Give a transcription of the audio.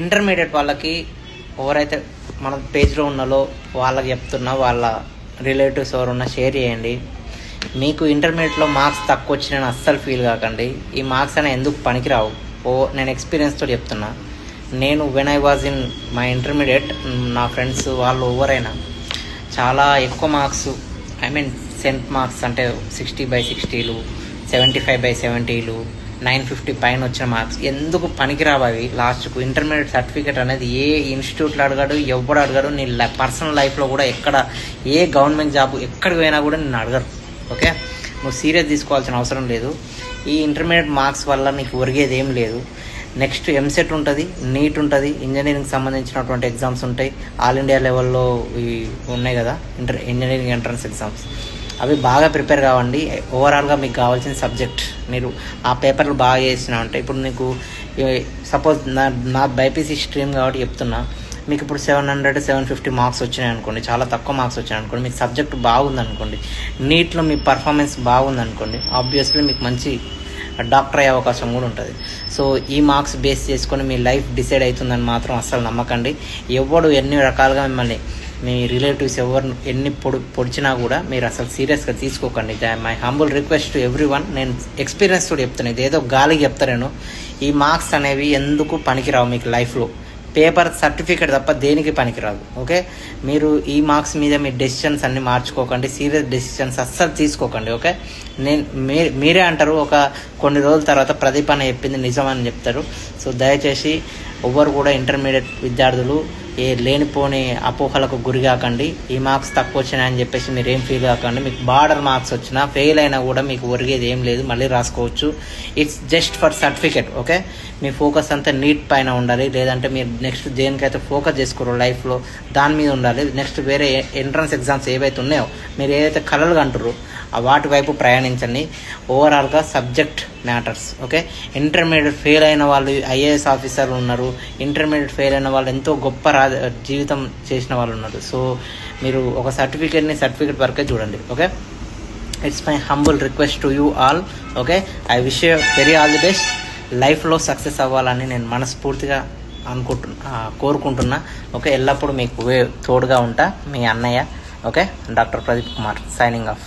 Intermediate వాళ్ళకి ఎవరైతే మన పేజ్లో ఉన్నాలో వాళ్ళకి చెప్తున్నా వాళ్ళ రిలేటివ్స్ ఎవరున్నా షేర్ చేయండి. మీకు ఇంటర్మీడియట్లో మార్క్స్ తక్కువ వచ్చినాయని అస్సలు ఫీల్ కాకండి. ఈ మార్క్స్ అనేవి ఎందుకు పనికిరావు? ఓ నేను ఎక్స్పీరియన్స్తో చెప్తున్నా. నేను when I was in my intermediate నా ఫ్రెండ్స్ వాళ్ళు ఎవరైనా చాలా ఎక్కువ marks I mean cent marks అంటే సిక్స్టీ బై సిక్స్టీలు సెవెంటీ ఫైవ్ బై సెవెంటీలు నైన్ ఫిఫ్టీ పైన వచ్చిన మార్క్స్. ఎందుకు పనికిరావు అవి? లాస్ట్కు ఇంటర్మీడియట్ సర్టిఫికేట్ అనేది ఏ ఇన్స్టిట్యూట్లో అడగాడు ఎవడు అడగాడు నీ పర్సనల్ లైఫ్లో కూడా ఎక్కడ ఏ గవర్నమెంట్ జాబ్ ఎక్కడికి పోయినా కూడా నేను అడగరు. ఓకే? నువ్వు సీరియస్ తీసుకోవాల్సిన అవసరం లేదు. ఈ ఇంటర్మీడియట్ మార్క్స్ వల్ల నీకు ఒరిగేది ఏం లేదు. నెక్స్ట్ ఎంసెట్ ఉంటుంది నీట్ ఉంటుంది ఇంజనీరింగ్ సంబంధించినటువంటి ఎగ్జామ్స్ ఉంటాయి. ఆల్ ఇండియా లెవెల్లో ఇవి ఉన్నాయి కదా ఇంటర్ ఇంజనీరింగ్ ఎంట్రన్స్ ఎగ్జామ్స్. అవి బాగా ప్రిపేర్ కావండి. ఓవరాల్గా మీకు కావాల్సిన సబ్జెక్ట్ మీరు ఆ పేపర్లు బాగా చేసినా అంటే ఇప్పుడు నీకు సపోజ్ నా నా బైపీసీ స్ట్రీమ్ కాబట్టి చెప్తున్నా. మీకు ఇప్పుడు seven hundred seven fifty marks వచ్చినాయి అనుకోండి. చాలా తక్కువ మార్క్స్ వచ్చినాయి అనుకోండి. మీకు సబ్జెక్ట్ బాగుందనుకోండి నీట్లో మీ పర్ఫార్మెన్స్ బాగుందనుకోండి ఆబ్వియస్లీ మీకు మంచి డాక్టర్ అయ్యే అవకాశం కూడా ఉంటుంది. సో ఈ మార్క్స్ బేస్ చేసుకొని మీ లైఫ్ డిసైడ్ అవుతుందని మాత్రం అస్సలు నమ్మకండి. ఎవడు ఎన్ని రకాలుగా మిమ్మల్ని మీ రిలేటివ్స్ ఎవరు ఎన్ని పొడి పొడిచినా కూడా మీరు అసలు సీరియస్గా తీసుకోకండి. My humble request to everyone నేను ఎక్స్పీరియన్స్ కూడా చెప్తాను ఇది ఏదో గాలికి చెప్తాను ఈ మార్క్స్ అనేవి ఎందుకు పనికిరావు మీకు లైఫ్లో? పేపర్ సర్టిఫికేట్ తప్ప దేనికి పనికిరాదు ఓకే? మీరు ఈ మార్క్స్ మీద మీ డెసిషన్స్ అన్ని మార్చుకోకండి సీరియస్ డెసిషన్స్ అస్సలు తీసుకోకండి ఓకే? నేను మీ మీరే అంటారు ఒక కొన్ని రోజుల తర్వాత ప్రదీప్ అని చెప్పింది నిజమని చెప్తారు. సో దయచేసి ఎవ్వరు కూడా ఇంటర్మీడియట్ విద్యార్థులు ఏ లేనిపోని అపోహలకు గురి కాకండి. ఈ మార్క్స్ తక్కువ వచ్చినాయని చెప్పేసి మీరు ఏం ఫీల్ కాకండి. మీకు బార్డర్ మార్క్స్ వచ్చినా ఫెయిల్ అయినా కూడా మీకు ఒరిగేది ఏం లేదు. మళ్ళీ రాసుకోవచ్చు. It's just for certificate okay me focus అంతా నీట్ పైన ఉండాలి. లేదంటే మీరు నెక్స్ట్ దేనికైతే ఫోకస్ చేసుకోరు లైఫ్లో దాని మీద ఉండాలి. నెక్స్ట్ వేరే ఎంట్రన్స్ ఎగ్జామ్స్ ఏవైతే ఉన్నాయో మీరు ఏదైతే కళలు అంటారో ఆ వాటి వైపు ప్రయాణించండి. ఓవరాల్గా subject matters okay intermediate fail అయిన వాళ్ళు ఐఏఎస్ ఆఫీసర్లు ఉన్నారు. ఇంటర్మీడియట్ ఫెయిల్ అయిన వాళ్ళు ఎంతో గొప్ప రా జీవితం చేసిన వాళ్ళు ఉన్నారు. సో మీరు ఒక సర్టిఫికేట్ని సర్టిఫికేట్ వరకే చూడండి okay? It's my humble request to you all okay? I wish you very all the best లైఫ్లో సక్సెస్ అవ్వాలని నేను మనస్ఫూర్తిగా అనుకుంటున్నా కోరుకుంటున్నా ఓకే? ఎల్లప్పుడూ మీకు వే- తోడుగా ఉంటా మీ అన్నయ్య okay? Doctor Pradeep Kumar signing off